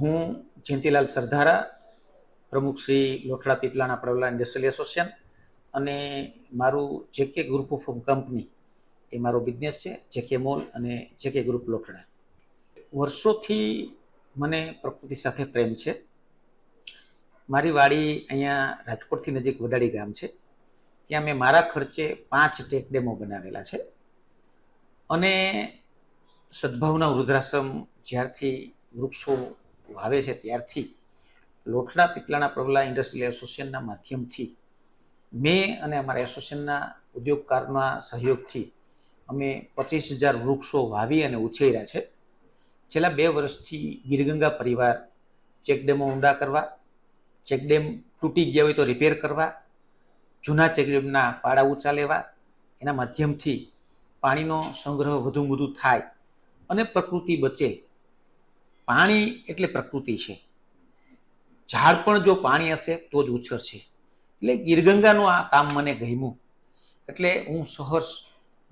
હું જયંતિલાલ સરધારા, પ્રમુખ શ્રી લોઠડા પીપલાના પ્રવલા ઇન્ડસ્ટ્રીયલ એસોસિએશન અને મારું જેકે ગ્રુપ ઓફ કંપની એ મારો બિઝનેસ છે જેકે મોલ અને જેકે ગ્રુપ લોઠડા વર્ષોથી મને પ્રકૃતિ સાથે પ્રેમ છે. મારી વાડી અહીંયા રાજકોટથી નજીક વડાડી ગામ છે. ત્યાં મેં મારા ખર્ચે પાંચ ટેક ડેમો બનાવેલા છે. અને સદભાવના વૃદ્ધાશ્રમ જ્યારથી વૃક્ષો વાવે છે ત્યારથી લોટલા પીપલાના પ્રવલા ઇન્ડસ્ટ્રીયલ એસોસિએશનના માધ્યમથી મેં અને અમારા એસોસિએશનના ઉદ્યોગકારના સહયોગથી અમે પચીસ હજાર વૃક્ષો વાવી અને ઉછેર્યા છે. છેલ્લા બે વર્ષથી ગીરગંગા પરિવાર ચેકડેમો ઊંડા કરવા ચેકડેમ તૂટી ગયા હોય તો રિપેર કરવા, જૂના ચેકડેમના પાડા ઊંચા લેવા, એના માધ્યમથી પાણીનો સંગ્રહ વધુ વધુ થાય અને પ્રકૃતિ બચે પાણી એટલે પ્રકૃતિ છે. ઝાડ પણ જો પાણી હશે તો જ ઉછરશે એટલે ગીરગંગાનું આ કામ મને ગમ્યું. એટલે હું સહર્ષ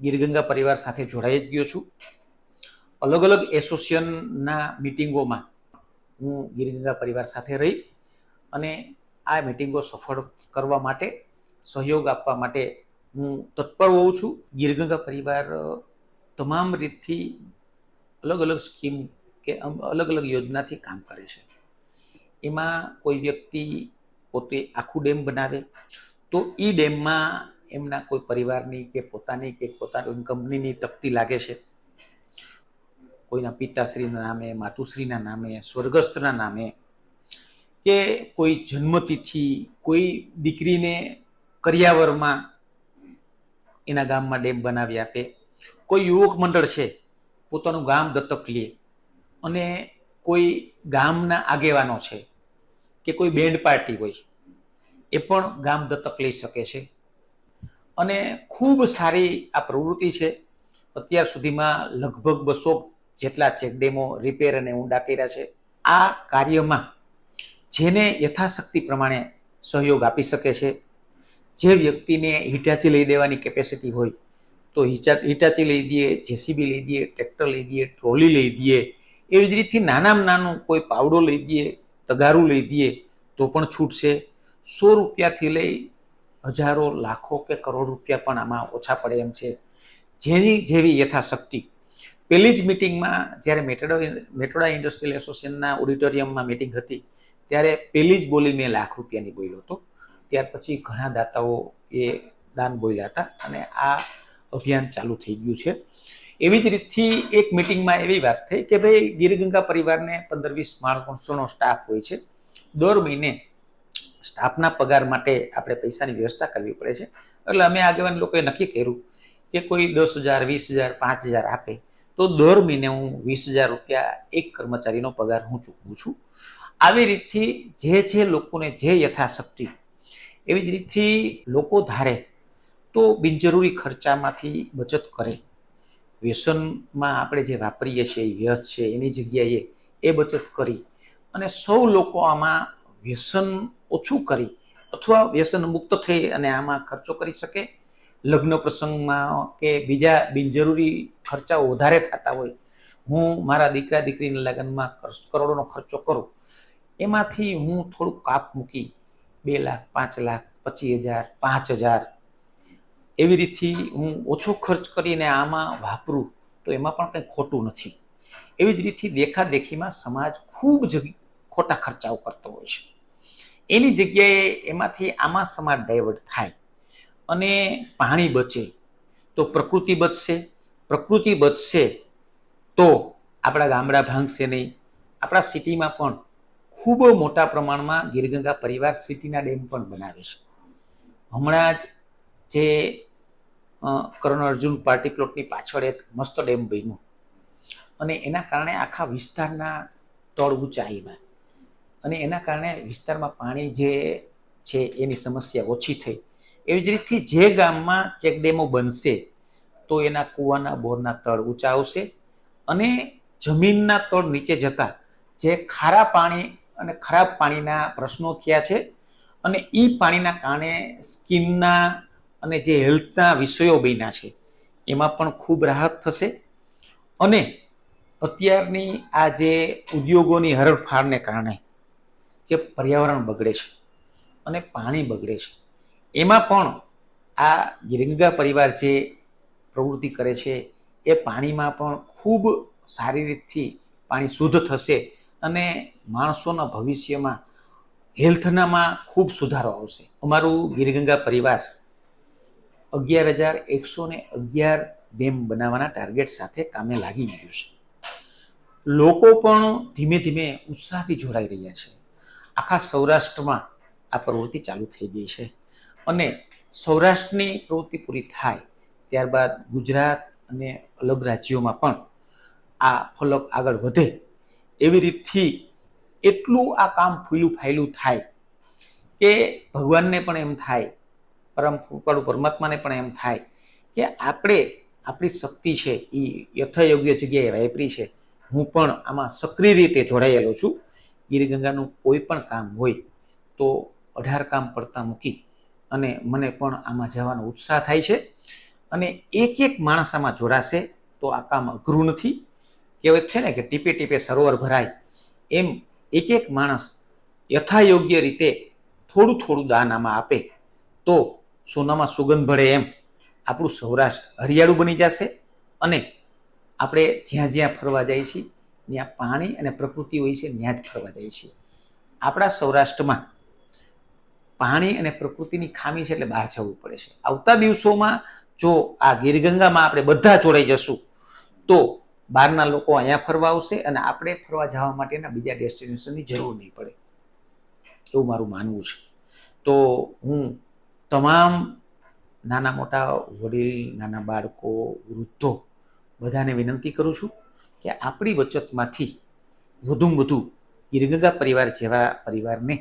ગીરગંગા પરિવાર સાથે જોડાઈ જ ગયો છું. અલગ અલગ એસોસિએશનના મિટિંગોમાં હું ગીરગંગા પરિવાર સાથે રહી અને આ મિટિંગો સફળ કરવા માટે સહયોગ આપવા માટે હું તત્પર હોઉં છું. ગીરગંગા પરિવાર તમામ રીતથી અલગ અલગ સ્કીમ કે અલગ અલગ યોજનાથી કામ કરે છે. એમાં કોઈ વ્યક્તિ પોતે આખું ડેમ બનાવે, તો એ ડેમમાં એમના કોઈ પરિવારની કે પોતાની કે પોતાની કંપનીની તકતી લાગે છે. કોઈના પિતાશ્રીના નામે, માતુશ્રીના નામે, સ્વર્ગસ્થના નામે કે કોઈ જન્મતિથિ, કોઈ દીકરીને કરિયાવરમાં એના ગામમાં ડેમ બનાવી આપે. કોઈ યુવક મંડળ છે, પોતાનું ગામ દત્તક લે. અને કોઈ ગામના આગેવાનો છે કે કોઈ બેન્ડ પાર્ટી હોય એ પણ ગામ દત્તક લઈ શકે છે. અને ખૂબ સારી આ પ્રવૃત્તિ છે. અત્યાર સુધીમાં લગભગ બસો જેટલા ચેકડેમો રિપેર અને ઊંડા કર્યા છે. આ કાર્યમાં જેને યથાશક્તિ પ્રમાણે સહયોગ આપી શકે છે, જે વ્યક્તિને હિટાચી લઈ દેવાની કેપેસિટી હોય તો હિચા, હિટાચી લઈ દઈએ, જેસીબી લઈ દઈએ, ટ્રેક્ટર લઈ દઈએ, ટ્રોલી લઈ દઈએ એવી જ રીતથી નાનામાં નાનું કોઈ પાવડો લઈ દઈએ, તગારું લઈ દઈએ, તો પણ છૂટશે. સો રૂપિયાથી લઈ હજારો, લાખો કે કરોડ રૂપિયા પણ આમાં ઓછા પડે એમ છે. જેની જેવી યથાશક્તિ. પહેલી જ મિટિંગમાં જ્યારે મેટોડા મેટોડા ઇન્ડસ્ટ્રીયલ એસોસિએશનના ઓડિટોરિયમમાં મિટિંગ હતી, ત્યારે પહેલી જ બોલી મેં લાખ રૂપિયાની બોલ્યો હતો. ત્યાર પછી ઘણા દાતાઓ એ દાન બોલ્યા હતા અને આ અભિયાન ચાલુ થઈ ગયું છે. એવી જ રીતથી એક મિટિંગમાં એવી વાત થઈ કે ભાઈ ગીરગંગા પરિવારને પંદર વીસ માણસોનો સ્ટાફ હોય છે. દર મહિને સ્ટાફના પગાર માટે આપણે પૈસાની વ્યવસ્થા કરવી પડે છે. એટલે અમે આગેવાન લોકોએ નક્કી કર્યું કે કોઈ દસ હજાર, વીસ હજાર, પાંચ હજાર આપે તો દર મહિને હું વીસ હજાર રૂપિયા એક કર્મચારીનો પગાર હું ચૂકવું છું. આવી રીતથી જે જે લોકોને જે યથાશક્તિ એવી જ રીતથી લોકો ધારે તો બિનજરૂરી ખર્ચામાંથી બચત કરે. વ્યસનમાં આપણે જે વાપરીએ છીએ વ્યસ્ત છે, એની જગ્યાએ એ બચત કરી અને સૌ લોકો આમાં વ્યસન ઓછું કરી અથવા વ્યસન મુક્ત થઈ અને આમાં ખર્ચો કરી શકે. લગ્ન પ્રસંગમાં કે બીજા બિનજરૂરી ખર્ચાઓ વધારે થતા હોય, હું મારા દીકરા દીકરીના લગ્નમાં કરોડોનો ખર્ચો કરું, એમાંથી હું થોડુંક કાપ મૂકી બે લાખ, પાંચ લાખ, પચીસ હજાર, પાંચ હજાર એવી રીતથી હું ઓછો ખર્ચ કરીને આમાં વાપરું તો એમાં પણ કંઈ ખોટું નથી. એવી જ રીતથી દેખાદેખીમાં સમાજ ખૂબ જ ખોટા ખર્ચાઓ કરતો હોય છે. એની જગ્યાએ એમાંથી આમાં સમાજ ડાયવર્ટ થાય અને પાણી બચે તો પ્રકૃતિ બચશે. પ્રકૃતિ બચશે તો આપણા ગામડા ભાંગશે નહીં. આપણા સિટીમાં પણ ખૂબ મોટા પ્રમાણમાં ગીરગંગા પરિવાર સિટીના ડેમ પણ બનાવે છે. હમણાં જ જે કરણ અર્જુન પાર્ટી પ્લોટની પાછળ એક મસ્ત ડેમ બન્યું. અને એના કારણે આખા વિસ્તારના તળ ઊંચા આવ્યા. અને એના કારણે વિસ્તારમાં પાણી જે છે એની સમસ્યા ઓછી થઈ. એવી જ રીતથી જે ગામમાં ચેકડેમો બનશે, તો એના કૂવાના, બોરના તળ ઊંચા આવશે અને જમીનના તળ નીચે જતા જે ખારા પાણી અને ખરાબ પાણીના પ્રશ્નો થયા છે અને એ પાણીના કારણે સ્કિનના અને જે હેલ્થના વિષયો બન્યા છે, એમાં પણ ખૂબ રાહત થશે. અને અત્યારની આ જે ઉદ્યોગોની હરણફાળને કારણે જે પર્યાવરણ બગડે છે અને પાણી બગડે છે, એમાં પણ આ ગિરંગા પરિવાર જે પ્રવૃત્તિ કરે છે, એ પાણીમાં પણ ખૂબ સારી રીતથી પાણી શુદ્ધ થશે અને માણસોના ભવિષ્યમાં હેલ્થનામાં ખૂબ સુધારો આવશે. અમારું ગિરગંગા પરિવાર અગિયાર હજાર એકસો ને અગિયાર ડેમ બનાવવાના ટાર્ગેટ સાથે કામે લાગી ગયું છે. લોકો પણ ધીમે ધીમે ઉત્સાહથી જોડાઈ રહ્યા છે. આખા સૌરાષ્ટ્રમાં આ પ્રવૃત્તિ ચાલુ થઈ ગઈ છે અને સૌરાષ્ટ્રની પ્રવૃત્તિ પૂરી થાય ત્યારબાદ ગુજરાત અને અલગ રાજ્યોમાં પણ આ ફલક આગળ વધે એવી રીતથી એટલું આ કામ ફૂલું ફાયલું થાય કે ભગવાનને પણ એમ થાય પરમ કૃપાળુ પરમાત્માને પણ એમ થાય કે આપણે આપણી શક્તિ છે એ યથાયોગ્ય જગ્યાએ વાપરી છે. હું પણ આમાં સક્રિય રીતે જોડાયેલો છું. ગિરિગંગાનું કોઈ પણ કામ હોય તો અઢાર કામ પડતા મૂકી અને મને પણ આમાં જવાનો ઉત્સાહ થાય છે. અને એક એક માણસ આમાં જોડાશે તો આ કામ અઘરું નથી. કહેવત છે ને કે ટીપે ટીપે સરોવર ભરાય. એમ એક એક માણસ યથાયોગ્ય રીતે થોડું થોડું દાન આમાં આપે તો સોનામાં સુગંધ ભળે એમ. આપણું સૌરાષ્ટ્ર હરિયાળું બની જશે અને આપણે જ્યાં જ્યાં ફરવા જઈએ છીએ, ત્યાં પાણી અને પ્રકૃતિ હોય છે, ત્યાં જ ફરવા જઈએ છીએ. આપણા સૌરાષ્ટ્રમાં પાણી અને પ્રકૃતિની ખામી છે એટલે બહાર જવું પડે છે. આવતા દિવસોમાં જો આ ગીરગંગામાં આપણે બધા જોડાઈ જશું, તો બહારના લોકો અહીંયા ફરવા આવશે અને આપણે ફરવા જવા માટેના બીજા ડેસ્ટિનેશનની જરૂર નહીં પડે. એવું મારું માનવું છે. તો હું તમામ નાના મોટા વડીલ, નાના બાળકો, વૃદ્ધો બધાને વિનંતી કરું છું કે આપણી બચતમાંથી વધુમાં વધુ ગીરગંગા પરિવાર જેવા પરિવારને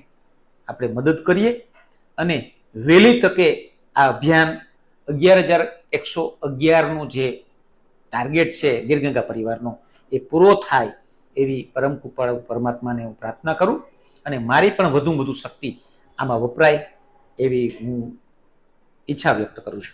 આપણે મદદ કરીએ અને વહેલી તકે આ અભિયાન અગિયાર હજાર એકસો અગિયારનું જે ટાર્ગેટ છે ગીરગંગા પરિવારનો, એ પૂરો થાય એવી પરમ કૃપાળ પરમાત્માને હું પ્રાર્થના કરું અને મારી પણ વધુ વધુ શક્તિ આમાં વપરાય એવી હું ઈચ્છા વ્યક્ત કરું છું.